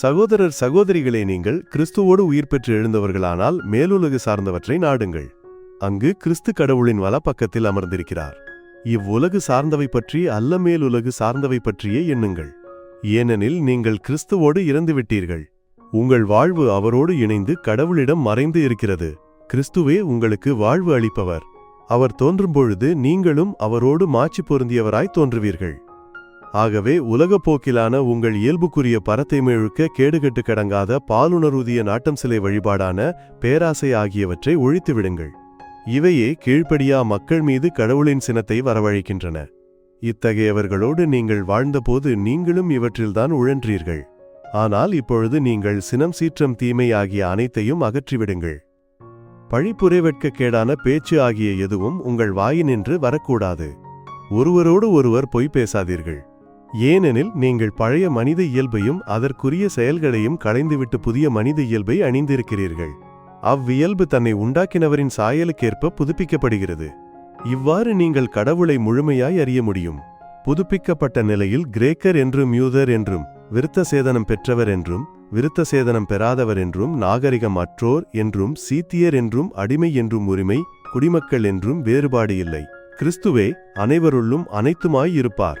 சகோதரர் சகோதரிகளே நீங்கள் கிறிஸ்துவோடு உயிர் பெற்று எழுந்தவர்களானால் மேலுலகு சார்ந்தவற்றை நாடுங்கள். அங்கு கிறிஸ்து கடவுளின் வலப்பக்கத்தில் அமர்ந்திருக்கிறார். இவ்வுலகு சார்ந்தவை பற்றி அல்ல மேலுலகு சார்ந்தவை பற்றியே எண்ணுங்கள். ஏனெனில் நீங்கள் கிறிஸ்துவோடு இறந்துவிட்டீர்கள். உங்கள் வாழ்வு அவரோடு இணைந்து கடவுளிடம் மறைந்து இருக்கிறது. கிறிஸ்துவே உங்களுக்கு வாழ்வு அளிப்பவர். அவர் தோன்றும்பொழுது நீங்களும் அவரோடு மாட்சி பொருந்தியவராய் தோன்றுவீர்கள். ஆகவே உலகப் போக்கிலான உங்கள் இயல்புக்குரிய பரத்தை மெழுக்க கேடுகட்டு கடங்காத பாலுணர்வுதிய நாட்டம் சிலை வழிபாடான பேராசை ஆகியவற்றை ஒழித்துவிடுங்கள் இவையே கீழ்ப்படியா மக்கள் மீது கடவுளின் சினத்தை வரவழைக்கின்றன. இத்தகையவர்களோடு நீங்கள் வாழ்ந்தபோது நீங்களும் இவற்றில்தான் உழன்றீர்கள். ஆனால் இப்பொழுது நீங்கள் சினம் சீற்றம் தீமை ஆகிய அனைத்தையும் அகற்றிவிடுங்கள். பழிப்புரைவெட்கக்கேடான பேச்சு ஆகிய எதுவும் உங்கள் வாயினின்று வரக்கூடாது. ஒருவரோடு ஒருவர் பொய் பேசாதீர்கள். ஏனெனில் நீங்கள் பழைய மனித இயல்பையும் அதற்குரிய செயல்களையும் களைந்துவிட்டு புதிய மனித இயல்பை அணிந்திருக்கிறீர்கள். அவ்வியல்பு தன்னை உண்டாக்கினவரின் சாயலுக்கேற்ப புதுப்பிக்கப்படுகிறது. இவ்வாறு நீங்கள் கடவுளை முழுமையாய் அறிய முடியும். புதுப்பிக்கப்பட்ட நிலையில் கிரேக்கர் என்றும் யூதர் என்றும் விருத்த சேதனம் பெற்றவர் என்றும் விருத்த சேதனம் பெறாதவர் என்றும் நாகரிகம் அற்றோர் என்றும் சீத்தியர் என்றும் அடிமை என்றும் உரிமை குடிமக்கள் என்றும் வேறுபாடு இல்லை. கிறிஸ்துவே அனைவருள்ளும் அனைத்துமாய் இருப்பார்.